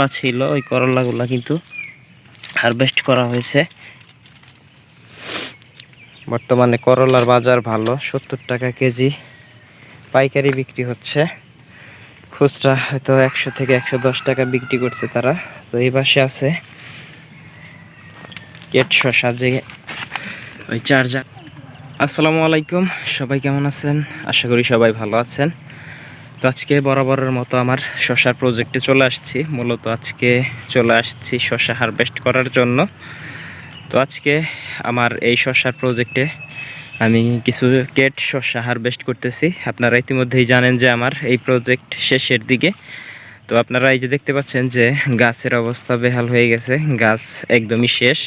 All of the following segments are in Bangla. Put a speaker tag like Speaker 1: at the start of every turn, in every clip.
Speaker 1: করলা ছিল, ওই করলাগুলা কিন্তু হারভেস্ট করা হয়েছে। বর্তমানে করলার বাজার ভালো, সত্তর টাকা কেজি পাইকারি বিক্রি হচ্ছে। খুচরা হয়তো একশো থেকে একশো দশ টাকা বিক্রি করছে তারা। তো এই পাশে আছে কেট শশা যে ওই চার্জার আসসালামু আলাইকুম, সবাই কেমন আছেন? আশা করি সবাই ভালো আছেন। তো আজকে বরাবরের মতো আমার শশার প্রজেক্টে চলে আসছি। মূলত আজকে চলে আসছি শশা হারভেস্ট করার জন্য। তো আজকে আমার এই শশার প্রজেক্টে আমি কিছু কেট শশা হারভেস্ট করতেছি। আপনারা ইতিমধ্যেই জানেন যে আমার এই প্রজেক্ট শেষের দিকে তো আপনারা এই যে দেখতে পাচ্ছেন যে গাছের অবস্থা বেহাল হয়ে গেছে, গাছ একদমই শেষ।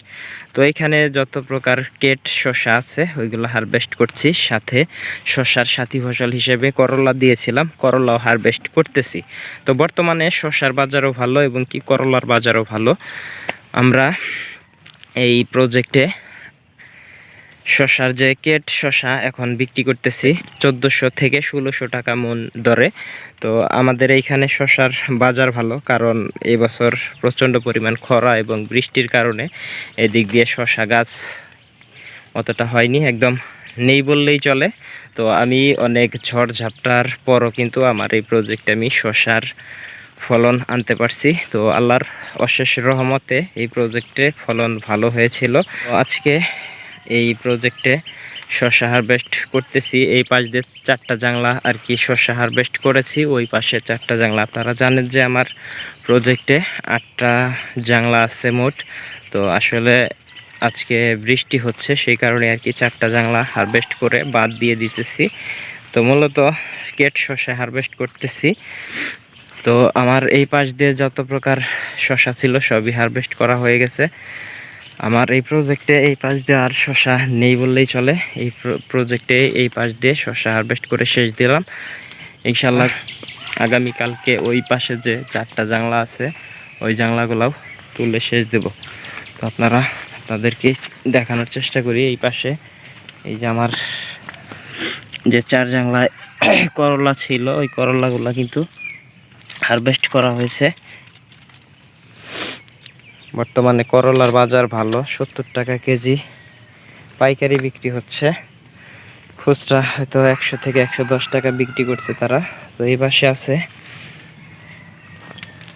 Speaker 1: তো এখানে যত প্রকার কেট, শসা আছে, ওইগুলো হারভেস্ট করছি। সাথে শসার সাথী ফসল হিসেবে করলা দিয়েছিলাম, করলাও হারভেস্ট করতেছি। তো বর্তমানে শসার বাজারও ভালো এবং কি করলার বাজারও ভালো। আমরা এই প্রজেক্টে শশার যে কেট শশা এখন বিক্রি করতেছি চোদ্দোশো থেকে ষোলোশো টাকা মন দরে। তো আমাদের এইখানে শশার বাজার ভালো, কারণ এই বছর প্রচণ্ড পরিমাণ খরা এবং বৃষ্টির কারণে এদিক দিয়ে শশা গাছ অতটা হয়নি, একদম নেই বললেই চলে। তো আমি অনেক ঝড় ঝাপটার পরও কিন্তু আমার এই প্রজেক্টে আমি শশার ফলন আনতে পারছি। তো আল্লাহর অশেষ রহমতে এই প্রজেক্টে ফলন ভালো হয়েছিল। আজকে এই প্রজেক্টে শসা হারভেস্ট করতেছি। এই পাশ দিয়ে চারটা জাংলা আর কি শসা হারভেস্ট করেছি। ওই পাশে চারটা জাংলা। আপনারা জানেন যে আমার প্রজেক্টে আটটা জাংলা আছে মোট। তো আসলে আজকে বৃষ্টি হচ্ছে, সেই কারণে আর কি চারটা জাংলা হারভেস্ট করে বাদ দিয়ে দিতেছি। তো মূলত কেট শসা হারভেস্ট করতেছি। তো আমার এই পাশ দিয়ে যত প্রকার শশা ছিল সবই হারভেস্ট করা হয়ে গেছে। আমার এই প্রজেক্টে এই পাশ দিয়ে আর শশা নেই বললেই চলে। এই প্রজেক্টে এই পাশ দিয়ে শশা হারভেস্ট করে শেষ দিলাম। ইনশাল্লাহ আগামীকালকে ওই পাশে যে চারটা জাংলা আছে, ওই জাংলাগুলাও তুলে শেষ দেব। তো আপনারা তাদেরকে দেখানোর চেষ্টা করি এই পাশে। এই যে আমার যে চার জাংলায় করলা ছিল, ওই করলাগুলা কিন্তু হারভেস্ট করা হয়েছে। বর্তমানে করলার বাজার ভালো, সত্তর টাকা কেজি পাইকারি বিক্রি হচ্ছে। খুচরা হয়তো একশো থেকে একশো দশ টাকা বিক্রি করছে তারা। তো এই পাশে আছে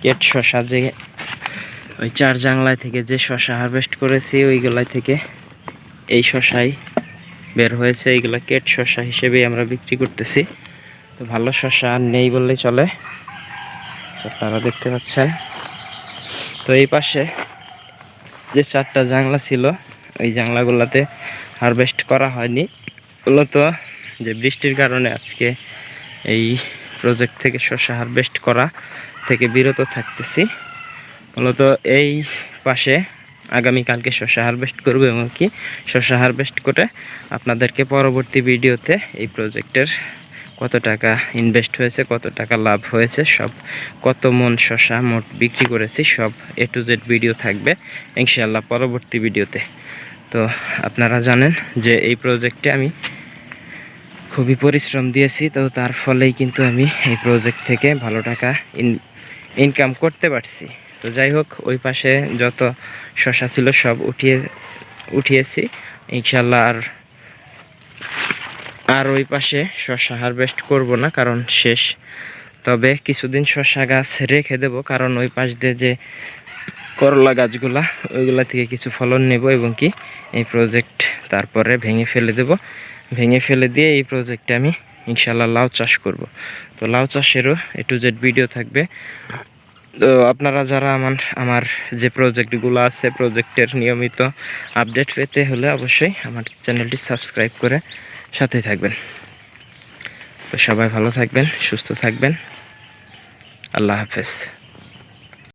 Speaker 1: কেট শশা যে ওই চার জাংলায় থেকে যে শশা হারভেস্ট করেছি, ওইগুলাই থেকে এই শশাই বের হয়েছে। এইগুলা কেট শশা হিসেবেই আমরা বিক্রি করতেছি। তো ভালো শশা আর নেই বললেই চলে। আপনারা দেখতে পাচ্ছেন। তো এই পাশে যে চারটা জাংলা ছিল ওই জাংলাগুলোতে হারভেস্ট করা হয়নি। মূলত যে বৃষ্টির কারণে আজকে এই প্রজেক্ট থেকে শসা হারভেস্ট করা থেকে বিরত থাকতেছি। মূলত এই পাশে আগামীকালকে শসা হারভেস্ট করব এবং কি শসা হারভেস্ট করে আপনাদেরকে পরবর্তী ভিডিওতে এই প্রজেক্টের কত টাকা ইনভেস্ট হয়েছে, কত টাকা লাভ হয়েছে, সব কত মন শশা মোট বিক্রি করেছি, সব এ টু জেড ভিডিও থাকবে ইনশাল্লাহ পরবর্তী ভিডিওতে তো। আপনারা জানেন যে এই প্রজেক্টে আমি খুবই পরিশ্রম দিয়েছি, তো তার ফলেই কিন্তু আমি এই প্রজেক্ট থেকে ভালো টাকা ইনকাম করতে পারছি। তো যাই হোক, ওই পাশে যত শশা ছিল সব উঠিয়ে, উঠিয়েছি। ইনশাল্লাহ আর আর ওই পাশে শশা হারভেস্ট করব না, কারণ শেষ। তবে কিছুদিন শশা গাছ রেখে দেব, কারণ ওই পাশ দিয়ে যে করলা গাছগুলা, ওইগুলা থেকে কিছু ফলন নেব এবং কি এই প্রজেক্ট তারপরে ভেঙে ফেলে দেব। ভেঙে ফেলে দিয়ে এই প্রজেক্টে আমি ইনশাল্লাহ লাউ চাষ করব। তো লাউ চাষেরও এ টু জেড ভিডিও থাকবে। তো আপনারা যারা আমার আমার যে প্রজেক্টগুলো আছে প্রজেক্টের নিয়মিত আপডেট পেতে হলে অবশ্যই আমার চ্যানেলটি সাবস্ক্রাইব করে সাথেই থাকবেন। তো সবাই ভালো থাকবেন, সুস্থ থাকবেন। আল্লাহ হাফেজ।